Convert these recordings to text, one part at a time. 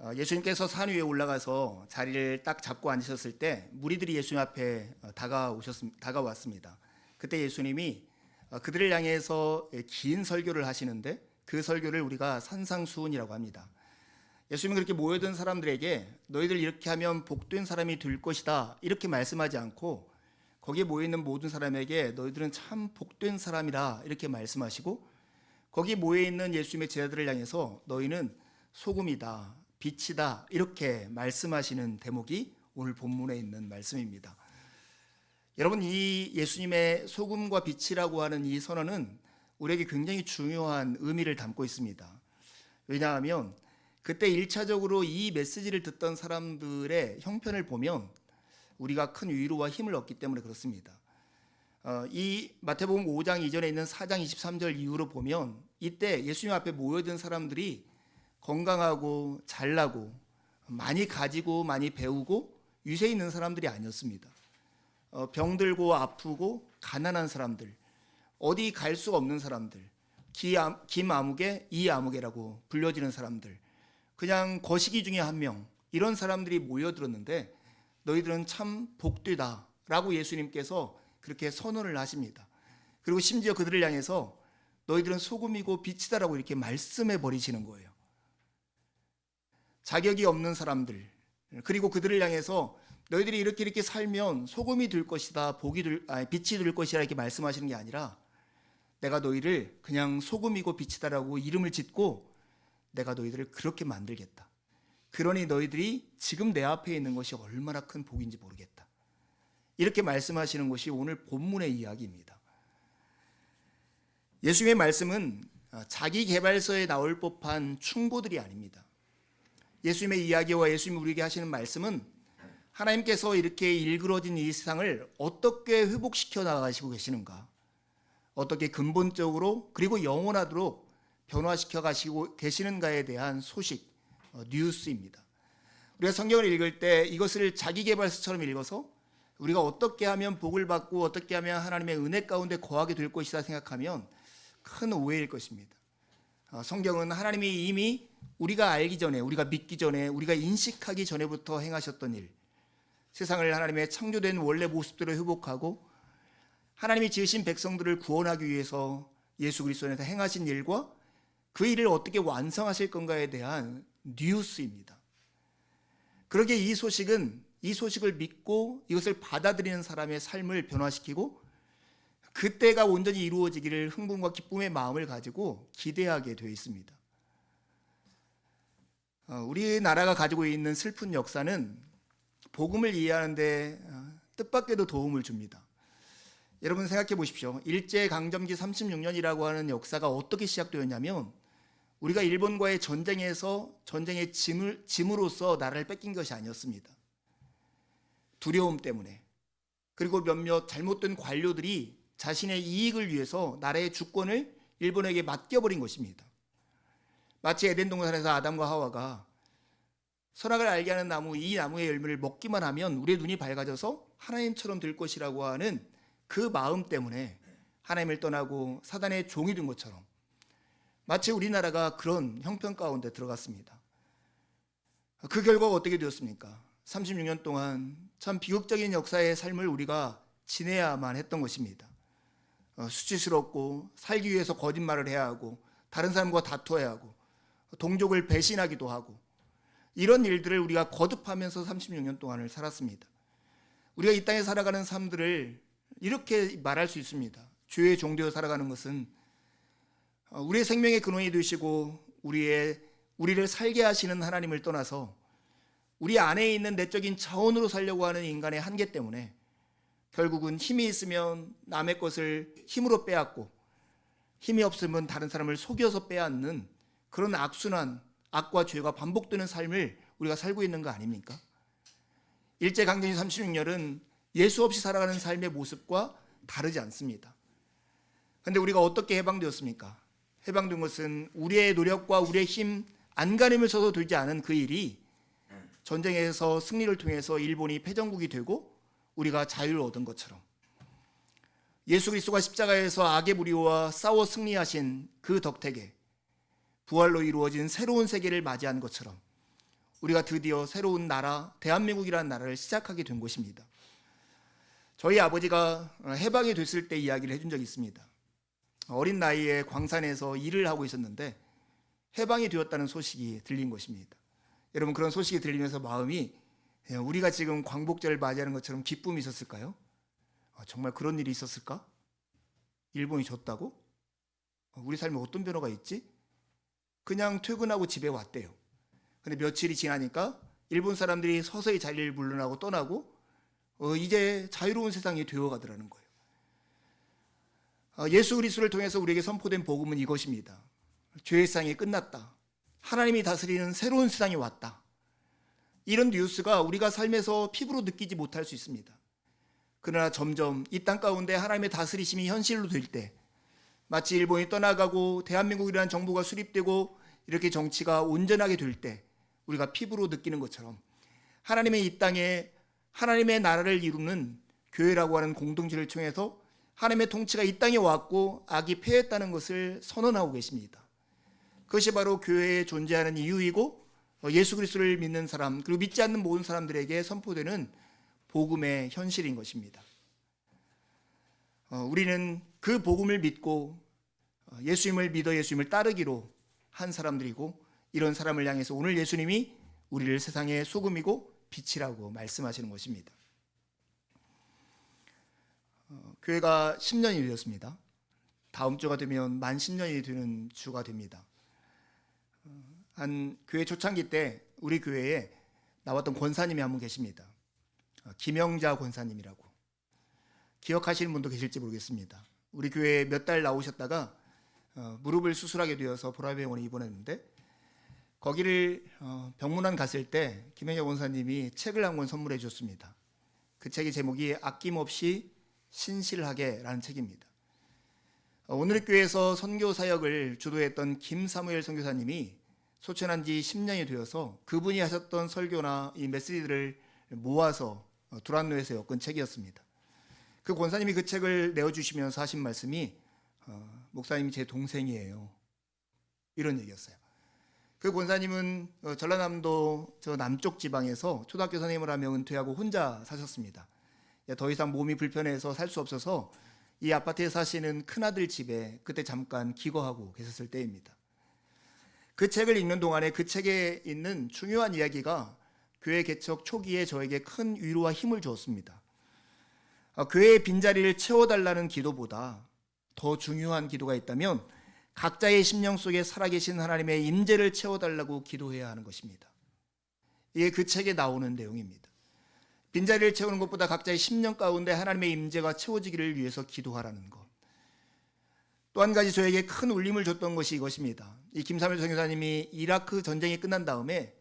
어, 예수님께서 산 위에 올라가서 자리를 딱 잡고 앉으셨을 때 무리들이 예수님 앞에 어, 다가오셨 다가왔습니다. 그때 예수님이 어, 그들을 향해서 긴 설교를 하시는데 그 설교를 우리가 산상수훈이라고 합니다. 예수님은 그렇게 모여든 사람들에게 너희들 이렇게 하면 복된 사람이 될 것이다 이렇게 말씀하지 않고 거기에 모여 있는 모든 사람에게 너희들은 참 복된 사람이다 이렇게 말씀하시고 거기 모여 있는 예수님의 제자들을 향해서 너희는 소금이다 빛이다 이렇게 말씀하시는 대목이 오늘 본문에 있는 말씀입니다. 여러분 이 예수님의 소금과 빛이라고 하는 이 선언은 우리에게 굉장히 중요한 의미를 담고 있습니다. 왜냐하면 그때 1차적으로 이 메시지를 듣던 사람들의 형편을 보면 우리가 큰 위로와 힘을 얻기 때문에 그렇습니다. 어, 이 마태복음 5장 이전에 있는 4장 23절 이후로 보면 이때 예수님 앞에 모여든 사람들이 건강하고 잘나고 많이 가지고 많이 배우고 위세 있는 사람들이 아니었습니다. 어, 병들고 아프고 가난한 사람들, 어디 갈 수가 없는 사람들, 김아무개, 이아무개라고 불려지는 사람들, 그냥 거시기 중에 한 명, 이런 사람들이 모여들었는데 너희들은 참 복되다 라고 예수님께서 그렇게 선언을 하십니다. 그리고 심지어 그들을 향해서 너희들은 소금이고 빛이다라고 이렇게 말씀해 버리시는 거예요. 자격이 없는 사람들 그리고 그들을 향해서 너희들이 이렇게 이렇게 살면 소금이 될 것이다, 복이 될, 아니, 빛이 될 것이라 이렇게 말씀하시는 게 아니라 내가 너희를 그냥 소금이고 빛이다라고 이름을 짓고 내가 너희들을 그렇게 만들겠다. 그러니 너희들이 지금 내 앞에 있는 것이 얼마나 큰 복인지 모르겠다. 이렇게 말씀하시는 것이 오늘 본문의 이야기입니다. 예수님의 말씀은 자기 개발서에 나올 법한 충고들이 아닙니다. 예수님의 이야기와 예수님이 우리에게 하시는 말씀은 하나님께서 이렇게 일그러진 이 세상을 어떻게 회복시켜 나가시고 계시는가, 어떻게 근본적으로 그리고 영원하도록 변화시켜 가시고 계시는가에 대한 소식, 어, 뉴스입니다. 우리가 성경을 읽을 때 이것을 자기 개발서처럼 읽어서 우리가 어떻게 하면 복을 받고 어떻게 하면 하나님의 은혜 가운데 거하게 될 것이다 생각하면 큰 오해일 것입니다. 어, 성경은 하나님이 이미 우리가 알기 전에, 우리가 믿기 전에, 우리가 인식하기 전에부터 행하셨던 일, 세상을 하나님의 창조된 원래 모습대로 회복하고 하나님이 지으신 백성들을 구원하기 위해서 예수 그리스도 안에서 행하신 일과 그 일을 어떻게 완성하실 건가에 대한 뉴스입니다. 그러기에 이 소식은 이 소식을 믿고 이것을 받아들이는 사람의 삶을 변화시키고 그때가 온전히 이루어지기를 흥분과 기쁨의 마음을 가지고 기대하게 되어 있습니다. 어, 우리나라가 가지고 있는 슬픈 역사는 복음을 이해하는데 어, 뜻밖에도 도움을 줍니다. 여러분 생각해 보십시오. 일제 강점기 36년이라고 하는 역사가 어떻게 시작되었냐면 우리가 일본과의 전쟁에서 전쟁의 짐을 짐으로써 나라를 뺏긴 것이 아니었습니다. 두려움 때문에 그리고 몇몇 잘못된 관료들이 자신의 이익을 위해서 나라의 주권을 일본에게 맡겨버린 것입니다. 마치 에덴 동산에서 아담과 하와가 선악을 알게 하는 나무 이 나무의 열매를 먹기만 하면 우리의 눈이 밝아져서 하나님처럼 될 것이라고 하는 그 마음 때문에 하나님을 떠나고 사단의 종이 된 것처럼 마치 우리나라가 그런 형편 가운데 들어갔습니다. 그 결과가 어떻게 되었습니까? 36년 동안 참 비극적인 역사의 삶을 우리가 지내야만 했던 것입니다. 어, 수치스럽고 살기 위해서 거짓말을 해야 하고 다른 사람과 다투어야 하고 동족을 배신하기도 하고 이런 일들을 우리가 거듭하면서 36년 동안을 살았습니다. 우리가 이 땅에 살아가는 삶들을 이렇게 말할 수 있습니다. 죄의 종되어 살아가는 것은 어, 우리의 생명의 근원이 되시고 우리의 우리를 살게 하시는 하나님을 떠나서 우리 안에 있는 내적인 자원으로 살려고 하는 인간의 한계 때문에 결국은 힘이 있으면 남의 것을 힘으로 빼앗고 힘이 없으면 다른 사람을 속여서 빼앗는 그런 악순환, 악과 죄가 반복되는 삶을 우리가 살고 있는 거 아닙니까? 일제 강점기 36년은 예수 없이 살아가는 삶의 모습과 다르지 않습니다. 근데 우리가 어떻게 해방되었습니까? 해방된 것은 우리의 노력과 우리의 힘, 안간힘을 써도 되지 않은 그 일이 전쟁에서 승리를 통해서 일본이 패전국이 되고 우리가 자유를 얻은 것처럼 예수 그리스도가 십자가에서 악의 무리와 싸워 승리하신 그 덕택에 부활로 이루어진 새로운 세계를 맞이한 것처럼 우리가 드디어 새로운 나라, 대한민국이라는 나라를 시작하게 된 것입니다. 저희 아버지가 해방이 됐을 때 이야기를 해준 적이 있습니다. 어린 나이에 광산에서 일을 하고 있었는데 해방이 되었다는 소식이 들린 것입니다. 여러분 그런 소식이 들리면서 마음이 예, 우리가 지금 광복절을 맞이하는 것처럼 기쁨이 있었을까요? 아, 정말 그런 일이 있었을까? 일본이 졌다고? 어, 우리 삶에 어떤 변화가 있지? 그냥 퇴근하고 집에 왔대요. 근데 며칠이 지나니까 일본 사람들이 서서히 자리를 물러나고 떠나고 어, 이제 자유로운 세상이 되어가더라는 거예요. 어, 예수 그리스도를 통해서 우리에게 선포된 복음은 이것입니다. 죄의 세상이 끝났다. 하나님이 다스리는 새로운 세상이 왔다. 이런 뉴스가 우리가 삶에서 피부로 느끼지 못할 수 있습니다. 그러나 점점 이 땅 가운데 하나님의 다스리심이 현실로 될 때, 마치 일본이 떠나가고 대한민국이라는 정부가 수립되고 이렇게 정치가 온전하게 될 때, 우리가 피부로 느끼는 것처럼 하나님의 이 땅에 하나님의 나라를 이루는 교회라고 하는 공동체를 통해서 하나님의 통치가 이 땅에 왔고 악이 패했다는 것을 선언하고 계십니다. 그것이 바로 교회에 존재하는 이유이고 어, 예수 그리스도를 믿는 사람 그리고 믿지 않는 모든 사람들에게 선포되는 복음의 현실인 것입니다. 어, 우리는 그 복음을 믿고 어, 예수님을 믿어 예수님을 따르기로 한 사람들이고 이런 사람을 향해서 오늘 예수님이 우리를 세상의 소금이고 빛이라고 말씀하시는 것입니다. 어, 교회가 10년이 되었습니다. 다음 주가 되면 만 10년이 되는 주가 됩니다. 어, 한 교회 초창기 때 우리 교회에 나왔던 권사님이 한 분 계십니다. 어, 김영자 권사님이라고 기억하시는 분도 계실지 모르겠습니다. 우리 교회에 몇 달 나오셨다가 어, 무릎을 수술하게 되어서 보라병원에 입원했는데 거기를 어, 병문안 갔을 때 김영자 권사님이 책을 한 권 선물해 주셨습니다. 그 책의 제목이 아낌없이 신실하게라는 책입니다. 어, 오늘 교회에서 선교 사역을 주도했던 김사무엘 선교사님이 소천한 지 10년이 되어서 그분이 하셨던 설교나 이 메시지들을 모아서 어, 두란노에서 엮은 책이었습니다. 그 권사님이 그 책을 내어주시면서 하신 말씀이 어, 목사님이 제 동생이에요. 이런 얘기였어요. 그 권사님은 어, 전라남도 저 남쪽 지방에서 초등학교 선생님을 하며 은퇴하고 혼자 사셨습니다. 예, 더 이상 몸이 불편해서 살 수 없어서 이 아파트에 사시는 큰아들 집에 그때 잠깐 기거하고 계셨을 때입니다. 그 책을 읽는 동안에 그 책에 있는 중요한 이야기가 교회 개척 초기에 저에게 큰 위로와 힘을 주었습니다. 아, 교회의 빈자리를 채워달라는 기도보다 더 중요한 기도가 있다면 각자의 심령 속에 살아계신 하나님의 임재를 채워달라고 기도해야 하는 것입니다. 이게 그 책에 나오는 내용입니다. 빈자리를 채우는 것보다 각자의 심령 가운데 하나님의 임재가 채워지기를 위해서 기도하라는 것. 또 한 가지 저에게 큰 울림을 줬던 것이 이것입니다. 이 김삼일 선교사님이 이라크 전쟁이 끝난 다음에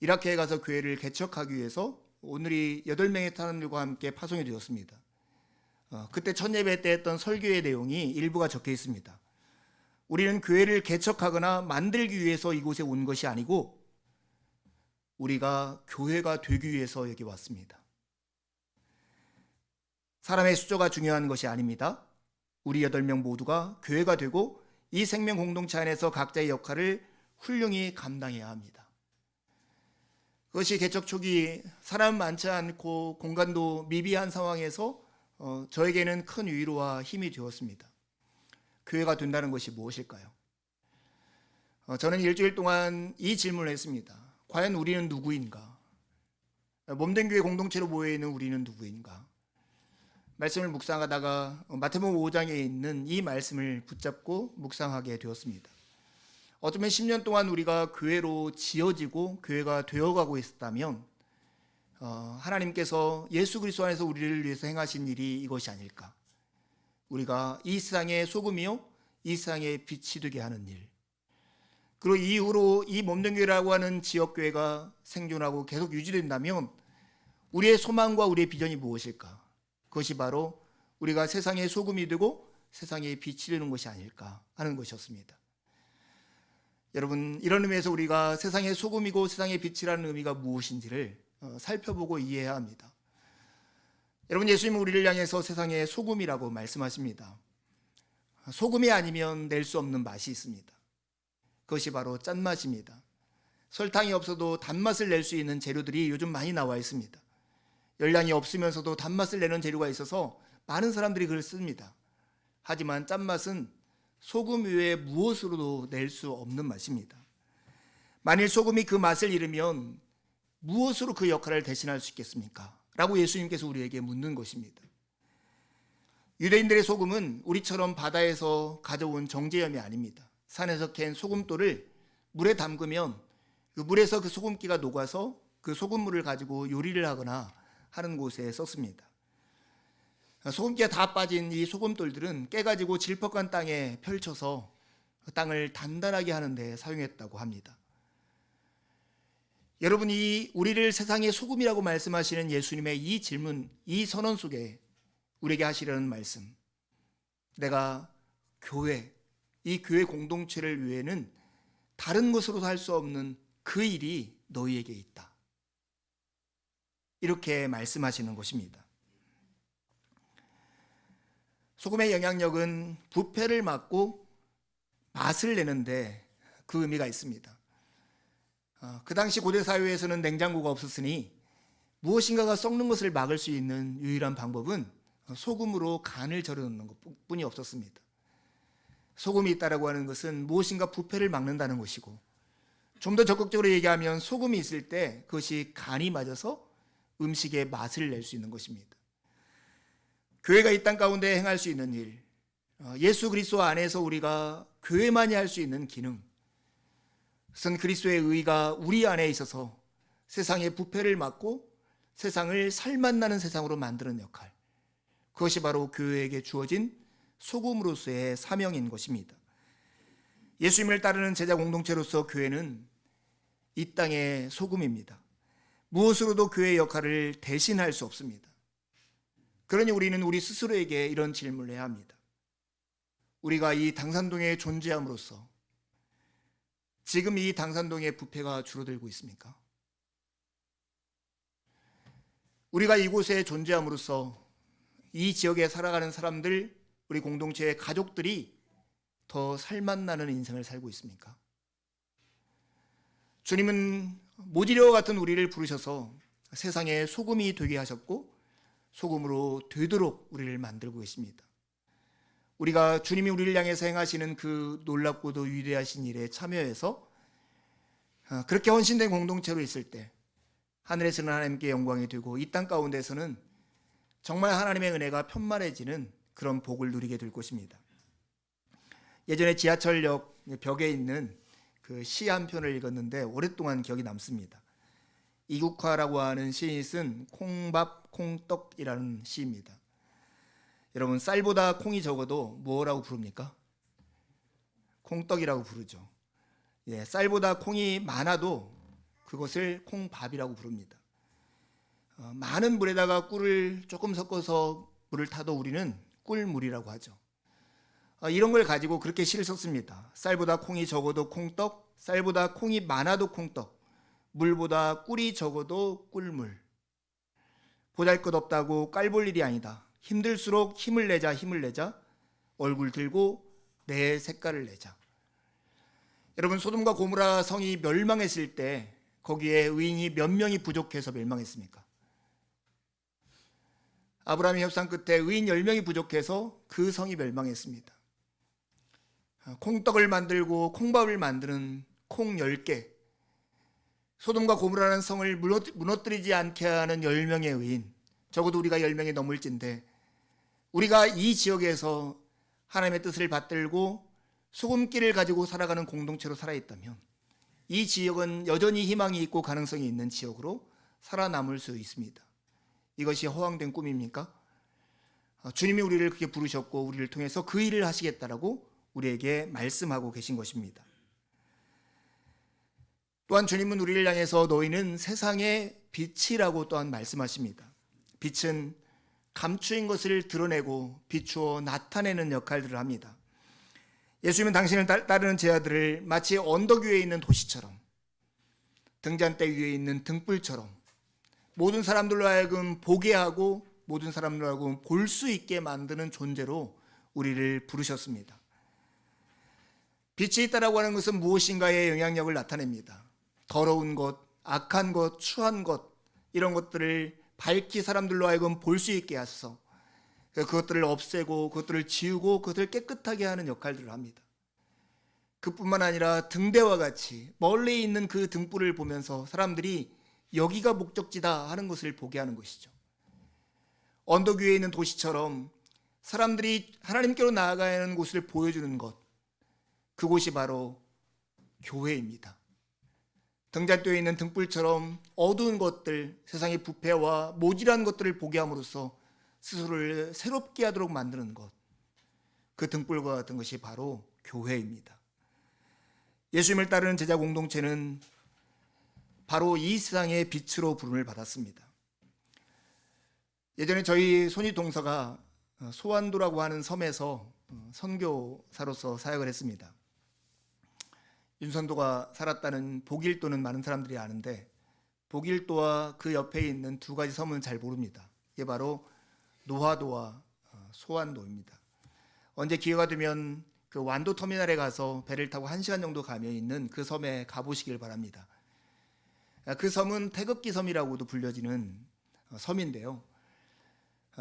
이라크에 가서 교회를 개척하기 위해서 오늘이 8명의 사람들과 함께 파송이 되었습니다. 어, 그때 첫 예배 때 했던 설교의 내용이 일부가 적혀 있습니다. 우리는 교회를 개척하거나 만들기 위해서 이곳에 온 것이 아니고 우리가 교회가 되기 위해서 여기 왔습니다. 사람의 숫자가 중요한 것이 아닙니다. 우리 여덟 명 모두가 교회가 되고 이 생명 공동체 안에서 각자의 역할을 훌륭히 감당해야 합니다. 그것이 개척 초기 사람 많지 않고 공간도 미비한 상황에서 어, 저에게는 큰 위로와 힘이 되었습니다. 교회가 된다는 것이 무엇일까요? 어, 저는 일주일 동안 이 질문을 했습니다. 과연 우리는 누구인가? 몸된 교회 공동체로 모여 있는 우리는 누구인가? 말씀을 묵상하다가 마태복음 5장에 있는 이 말씀을 붙잡고 묵상하게 되었습니다. 어쩌면 10년 동안 우리가 교회로 지어지고 교회가 되어가고 있었다면 어, 하나님께서 예수 그리스도 안에서 우리를 위해서 행하신 일이 이것이 아닐까? 우리가 이 세상의 소금이요, 이 세상의 빛이 되게 하는 일. 그리고 이후로 이 몸된 교회라고 하는 지역 교회가 생존하고 계속 유지된다면 우리의 소망과 우리의 비전이 무엇일까? 그것이 바로 우리가 세상의 소금이 되고 세상의 빛이 되는 것이 아닐까 하는 것이었습니다. 여러분 이런 의미에서 우리가 세상의 소금이고 세상의 빛이라는 의미가 무엇인지를 어, 살펴보고 이해해야 합니다. 여러분 예수님은 우리를 향해서 세상의 소금이라고 말씀하십니다. 소금이 아니면 낼 수 없는 맛이 있습니다. 그것이 바로 짠맛입니다. 설탕이 없어도 단맛을 낼 수 있는 재료들이 요즘 많이 나와 있습니다. 열량이 없으면서도 단맛을 내는 재료가 있어서 많은 사람들이 그걸 씁니다. 하지만 짠맛은 소금 외에 무엇으로도 낼 수 없는 맛입니다. 만일 소금이 그 맛을 잃으면 무엇으로 그 역할을 대신할 수 있겠습니까? 라고 예수님께서 우리에게 묻는 것입니다. 유대인들의 소금은 우리처럼 바다에서 가져온 정제염이 아닙니다. 산에서 캔 소금돌을 물에 담그면 그 물에서 그 소금기가 녹아서 그 소금물을 가지고 요리를 하거나 하는 곳에 썼습니다. 소금기가 다 빠진 이 소금돌들은 깨가지고 질퍽한 땅에 펼쳐서 그 땅을 단단하게 하는데 사용했다고 합니다. 여러분이 우리를 세상의 소금이라고 말씀하시는 예수님의 이 질문, 이 선언 속에 우리에게 하시려는 말씀. 내가 교회, 이 교회 공동체를 위해는 다른 것으로 할수 없는 그 일이 너희에게 있다. 이렇게 말씀하시는 것입니다. 소금의 영향력은 부패를 막고 맛을 내는데 그 의미가 있습니다. 어, 그 당시 고대 사회에서는 냉장고가 없었으니 무엇인가가 썩는 것을 막을 수 있는 유일한 방법은 소금으로 간을 절여놓는 것뿐이 없었습니다. 소금이 있다라고 하는 것은 무엇인가 부패를 막는다는 것이고 좀 더 적극적으로 얘기하면 소금이 있을 때 그것이 간이 맞아서 음식의 맛을 낼 수 있는 것입니다. 교회가 이 땅 가운데 행할 수 있는 일, 어, 예수 그리스도 안에서 우리가 교회만이 할 수 있는 기능, 그것은 그리스도의 의가 우리 안에 있어서 세상의 부패를 막고 세상을 살맛나는 세상으로 만드는 역할. 그것이 바로 교회에게 주어진 소금으로서의 사명인 것입니다. 예수님을 따르는 제자 공동체로서 교회는 이 땅의 소금입니다. 무엇으로도 교회의 역할을 대신할 수 없습니다. 그러니 우리는 우리 스스로에게 이런 질문을 해야 합니다. 우리가 이 당산동에 존재함으로써 지금 이 당산동의 부패가 줄어들고 있습니까? 우리가 이곳에 존재함으로써 이 지역에 살아가는 사람들, 우리 공동체의 가족들이 더 살맛나는 인생을 살고 있습니까? 주님은 모지려와 같은 우리를 부르셔서 세상에 소금이 되게 하셨고 소금으로 되도록 우리를 만들고 계십니다. 우리가 주님이 우리를 향해서 행하시는 그 놀랍고도 위대하신 일에 참여해서 어, 그렇게 헌신된 공동체로 있을 때 하늘에서는 하나님께 영광이 되고 이 땅 가운데서는 정말 하나님의 은혜가 편만해지는 그런 복을 누리게 될 것입니다. 예전에 지하철역 벽에 있는 그 시 한 편을 읽었는데 오랫동안 기억이 남습니다. 이국화라고 하는 시인이 쓴 콩밥 콩떡이라는 시입니다. 여러분 쌀보다 콩이 적어도 뭐라고 부릅니까? 콩떡이라고 부르죠. 예, 쌀보다 콩이 많아도 그것을 콩밥이라고 부릅니다. 어, 많은 물에다가 꿀을 조금 섞어서 물을 타도 우리는 꿀물이라고 하죠. 어, 이런 걸 가지고 그렇게 시를 썼습니다. 쌀보다 콩이 적어도 콩떡, 쌀보다 콩이 많아도 콩떡, 물보다 꿀이 적어도 꿀물. 보잘 것 없다고 깔볼 일이 아니다. 힘들수록 힘을 내자, 힘을 내자. 얼굴 들고 내 색깔을 내자. 여러분 소돔과 고무라 성이 멸망했을 때 거기에 의인이 몇 명이 부족해서 멸망했습니까? 아브라함의 협상 끝에 의인 10명이 부족해서 그 성이 멸망했습니다. 콩떡을 만들고 콩밥을 만드는 콩 10개. 소돔과 고무라는 성을 무너뜨리지 않게 하는 10명의 의인. 적어도 우리가 10명이 넘을진데 우리가 이 지역에서 하나님의 뜻을 받들고 소금기를 가지고 살아가는 공동체로 살아있다면 이 지역은 여전히 희망이 있고 가능성이 있는 지역으로 살아남을 수 있습니다. 이것이 허황된 꿈입니까? 어, 주님이 우리를 그렇게 부르셨고 우리를 통해서 그 일을 하시겠다라고 우리에게 말씀하고 계신 것입니다. 또한 주님은 우리를 향해서 너희는 세상의 빛이라고 또한 말씀하십니다. 빛은 감추인 것을 드러내고 비추어 나타내는 역할들을 합니다. 예수님은 당신을 따르는 제자들을 마치 언덕 위에 있는 도시처럼 등잔대 위에 있는 등불처럼 모든 사람들로 하여금 보게 하고 모든 사람들로 하여금 볼 수 있게 만드는 존재로 우리를 부르셨습니다. 빛이 있다라고 하는 것은 무엇인가의 영향력을 나타냅니다. 더러운 것, 악한 것, 추한 것 이런 것들을 밝히 사람들로 하여금 볼 수 있게 하셔서 그것들을 없애고 그것들을 지우고 그것을 깨끗하게 하는 역할들을 합니다. 그뿐만 아니라 등대와 같이 멀리 있는 그 등불을 보면서 사람들이 여기가 목적지다 하는 것을 보게 하는 것이죠. 언덕 위에 있는 도시처럼 사람들이 하나님께로 나아가야 하는 곳을 보여주는 것, 그곳이 바로 교회입니다. 등잔대에 있는 등불처럼 어두운 것들, 세상의 부패와 모질한 것들을 보게 함으로써 스스로를 새롭게 하도록 만드는 것, 그 등불과 같은 것이 바로 교회입니다. 예수님을 따르는 제자 공동체는 바로 이 세상의 빛으로 부름을 받았습니다. 예전에 저희 손이 동서가 소환도라고 하는 섬에서 선교사로서 사역을 했습니다. 윤선도가 살았다는 복일도는 많은 사람들이 아는데 복일도와 그 옆에 있는 두 가지 섬은 잘 모릅니다. 이게 바로 노화도와 소환도입니다. 언제 기회가 되면 그 완도 터미널에 가서 배를 타고 한 시간 정도 가면 있는 그 섬에 가보시길 바랍니다. 그 섬은 태극기 섬이라고도 불려지는 섬인데요.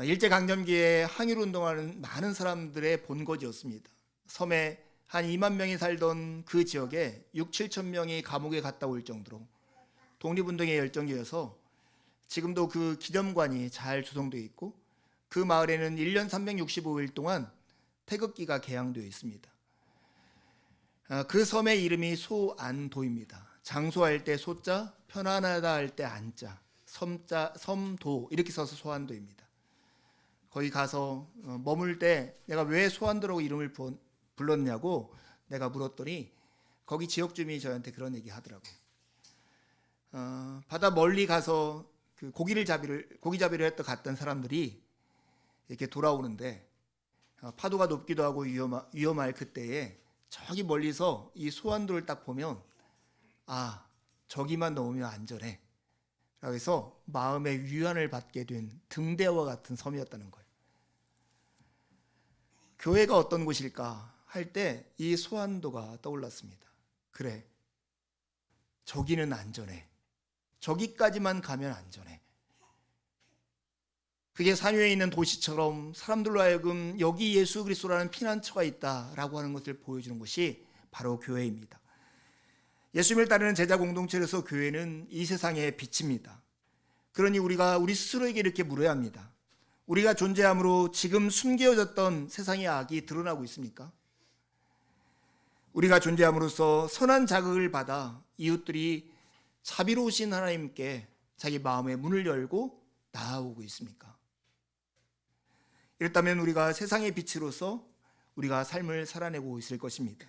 일제 강점기에 항일 운동하는 많은 사람들의 본거지였습니다. 섬에 한 2만 명이 살던 그 지역에 6, 7천 명이 감옥에 갔다 올 정도로 독립운동의 열정이어서 지금도 그 기념관이 잘 조성되어 있고 그 마을에는 1년 365일 동안 태극기가 개양되어 있습니다. 아, 그 섬의 이름이 소안도입니다. 장소할 때 소자, 편안하다 할 때 안자, 섬자, 섬도 이렇게 써서 소안도입니다. 거기 가서 어, 머물 때 내가 왜 소안도라고 이름을 불렀냐고 내가 물었더니 거기 지역 주민이 저한테 그런 얘기 하더라고요. 어, 바다 멀리 가서 그 고기를 잡이를 고기 잡이를 했다 갔던 사람들이 이렇게 돌아오는데 어, 파도가 높기도 하고 위험, 위험할 그때에 저기 멀리서 이 소환도를 딱 보면 아 저기만 넘으면 안전해. 라고 해서 마음의 위안을 받게 된 등대와 같은 섬이었다는 거예요. 교회가 어떤 곳일까 할 때 이 소환도가 떠올랐습니다. 그래. 저기는 안전해. 저기까지만 가면 안전해. 그게 산위에 있는 도시처럼 사람들로 하여금 여기 예수 그리스도라는 피난처가 있다라고 하는 것을 보여주는 것이 바로 교회입니다. 예수님을 따르는 제자 공동체로서 교회는 이 세상의 빛입니다. 그러니 우리가 우리 스스로에게 이렇게 물어야 합니다. 우리가 존재함으로 지금 숨겨졌던 세상의 악이 드러나고 있습니까? 우리가 존재함으로써 선한 자극을 받아 이웃들이 자비로우신 하나님께 자기 마음의 문을 열고 나아오고 있습니까? 이렇다면 우리가 세상의 빛으로서 우리가 삶을 살아내고 있을 것입니다.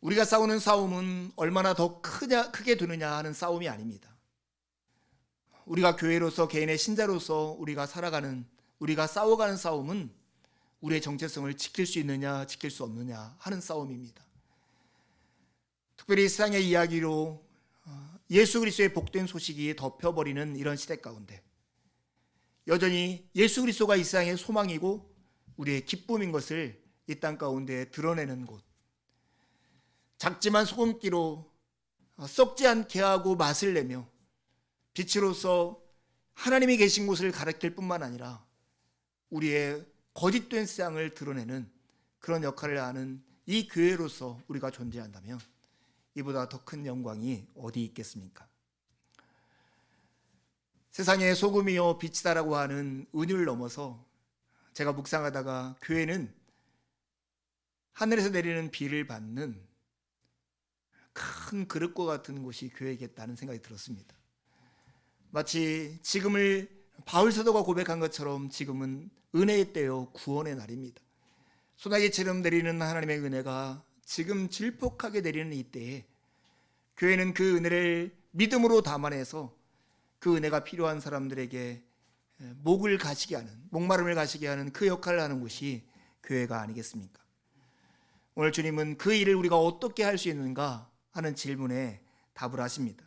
우리가 싸우는 싸움은 얼마나 더 크냐, 크게 되느냐 하는 싸움이 아닙니다. 우리가 교회로서 개인의 신자로서 우리가 살아가는 우리가 싸워가는 싸움은 우리의 정체성을 지킬 수 있느냐 지킬 수 없느냐 하는 싸움입니다. 특별히 세상의 이야기로 어, 예수 그리스도의 복된 소식이 덮여버리는 이런 시대 가운데 여전히 예수 그리스도가 이 세상의 소망이고 우리의 기쁨인 것을 이 땅 가운데 드러내는 곳. 작지만 소금기로 어, 썩지 않게 하고 맛을 내며 빛으로서 하나님이 계신 곳을 가르칠 뿐만 아니라 우리의 거짓된 세상을 드러내는 그런 역할을 하는 이 교회로서 우리가 존재한다면 이보다 더 큰 영광이 어디 있겠습니까? 세상의 소금이요 빛이다라고 하는 은유를 넘어서 제가 묵상하다가 교회는 하늘에서 내리는 비를 받는 큰 그릇과 같은 곳이 교회겠다는 생각이 들었습니다. 마치 지금을 바울 사도가 고백한 것처럼 지금은 은혜의 때요 구원의 날입니다. 소나기처럼 내리는 하나님의 은혜가 지금 질폭하게 내리는 이때에 교회는 그 은혜를 믿음으로 담아내서 그 은혜가 필요한 사람들에게 목을 가시게 하는 목마름을 가시게 하는 그 역할을 하는 곳이 교회가 아니겠습니까? 오늘 주님은 그 일을 우리가 어떻게 할 수 있는가 하는 질문에 답을 하십니다.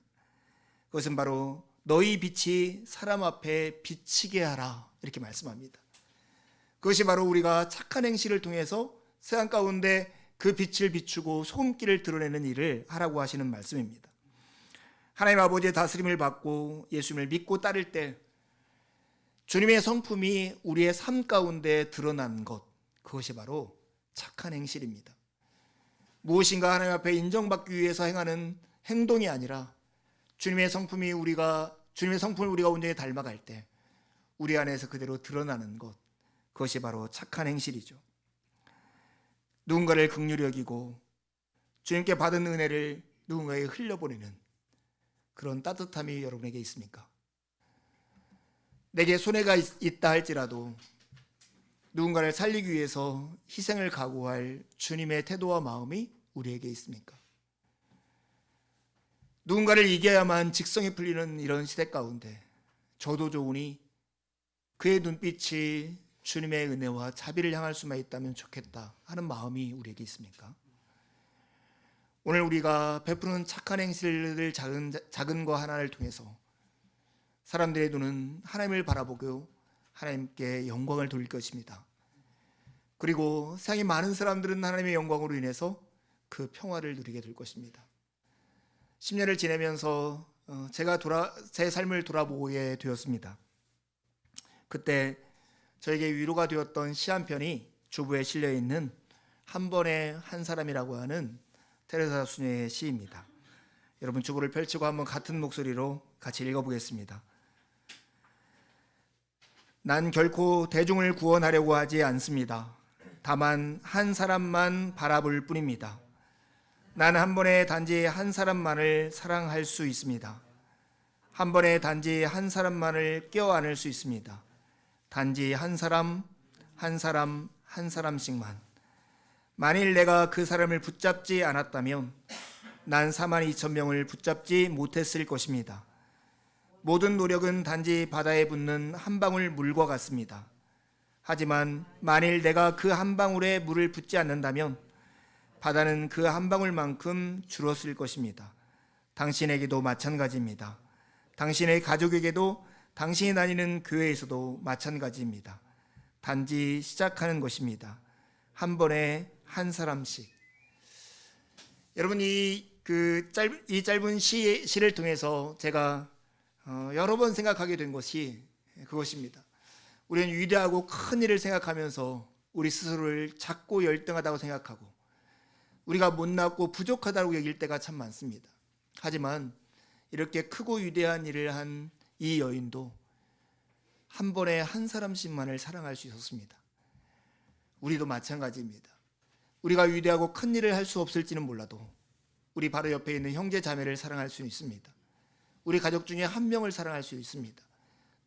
그것은 바로 너희 빛이 사람 앞에 비치게 하라 이렇게 말씀합니다. 그것이 바로 우리가 착한 행실을 통해서 세상 가운데 그 빛을 비추고 소금기를 드러내는 일을 하라고 하시는 말씀입니다. 하나님 아버지의 다스림을 받고 예수님을 믿고 따를 때 주님의 성품이 우리의 삶 가운데 드러난 것 그것이 바로 착한 행실입니다. 무엇인가 하나님 앞에 인정받기 위해서 행하는 행동이 아니라 주님의 성품이 우리가 주님의 성품을 우리가 온전히 닮아갈 때 우리 안에서 그대로 드러나는 것 그것이 바로 착한 행실이죠. 누군가를 긍휼히 여기고 주님께 받은 은혜를 누군가에게 흘려보내는 그런 따뜻함이 여러분에게 있습니까? 내게 손해가 있- 있다 할지라도 누군가를 살리기 위해서 희생을 각오할 주님의 태도와 마음이 우리에게 있습니까? 누군가를 이겨야만 직성이 풀리는 이런 시대 가운데 저도 좋으니 그의 눈빛이 주님의 은혜와 자비를 향할 수만 있다면 좋겠다 하는 마음이 우리에게 있습니까? 오늘 우리가 베푸는 착한 행실을 작은, 작은 거 하나를 통해서 사람들의 눈은 하나님을 바라보고 하나님께 영광을 돌릴 것입니다. 그리고 세상의 많은 사람들은 하나님의 영광으로 인해서 그 평화를 누리게 될 것입니다. 10년을 지내면서 어, 제가 돌아, 제 삶을 돌아보게 되었습니다. 그때 저에게 위로가 되었던 시 한 편이 주부에 실려 있는 한 번의 한 사람이라고 하는 테레사 수녀의 시입니다. 여러분 주부를 펼치고 한번 같은 목소리로 같이 읽어보겠습니다. 난 결코 대중을 구원하려고 하지 않습니다. 다만 한 사람만 바라볼 뿐입니다. 난한 번에 단지 한 사람만을 사랑할 수 있습니다. 한 번에 단지 한 사람만을 껴안을 수 있습니다. 단지 한 사람, 한 사람, 한 사람씩만. 만일 내가 그 사람을 붙잡지 않았다면 난 4만 2천 명을 붙잡지 못했을 것입니다. 모든 노력은 단지 바다에 붙는 한 방울 물과 같습니다. 하지만 만일 내가 그 한 방울에 물을 붓지 않는다면 바다는 그 한 방울만큼 줄었을 것입니다. 당신에게도 마찬가지입니다. 당신의 가족에게도 당신이 다니는 교회에서도 마찬가지입니다. 단지 시작하는 것입니다. 한 번에 한 사람씩. 여러분 이 그 짧, 이 짧은 시, 시를 통해서 제가 어, 여러 번 생각하게 된 것이 그것입니다. 우리는 위대하고 큰 일을 생각하면서 우리 스스로를 작고 열등하다고 생각하고 우리가 못났고 부족하다고 여길 때가 참 많습니다. 하지만 이렇게 크고 위대한 일을 한 이 여인도 한 번에 한 사람씩만을 사랑할 수 있었습니다. 우리도 마찬가지입니다. 우리가 위대하고 큰 일을 할 수 없을지는 몰라도 우리 바로 옆에 있는 형제 자매를 사랑할 수 있습니다. 우리 가족 중에 한 명을 사랑할 수 있습니다.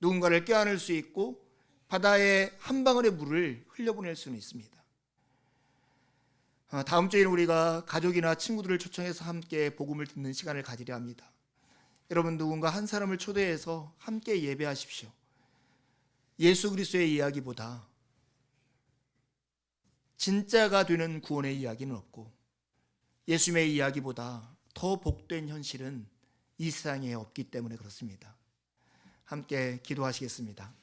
누군가를 껴안을 수 있고 바다에 한 방울의 물을 흘려보낼 수는 있습니다. 어, 다음 주에는 우리가 가족이나 친구들을 초청해서 함께 복음을 듣는 시간을 가지려 합니다. 여러분 누군가 한 사람을 초대해서 함께 예배하십시오. 예수 그리스도의 이야기보다 진짜가 되는 구원의 이야기는 없고 예수님의 이야기보다 더 복된 현실은 이 세상에 없기 때문에 그렇습니다. 함께 기도하시겠습니다.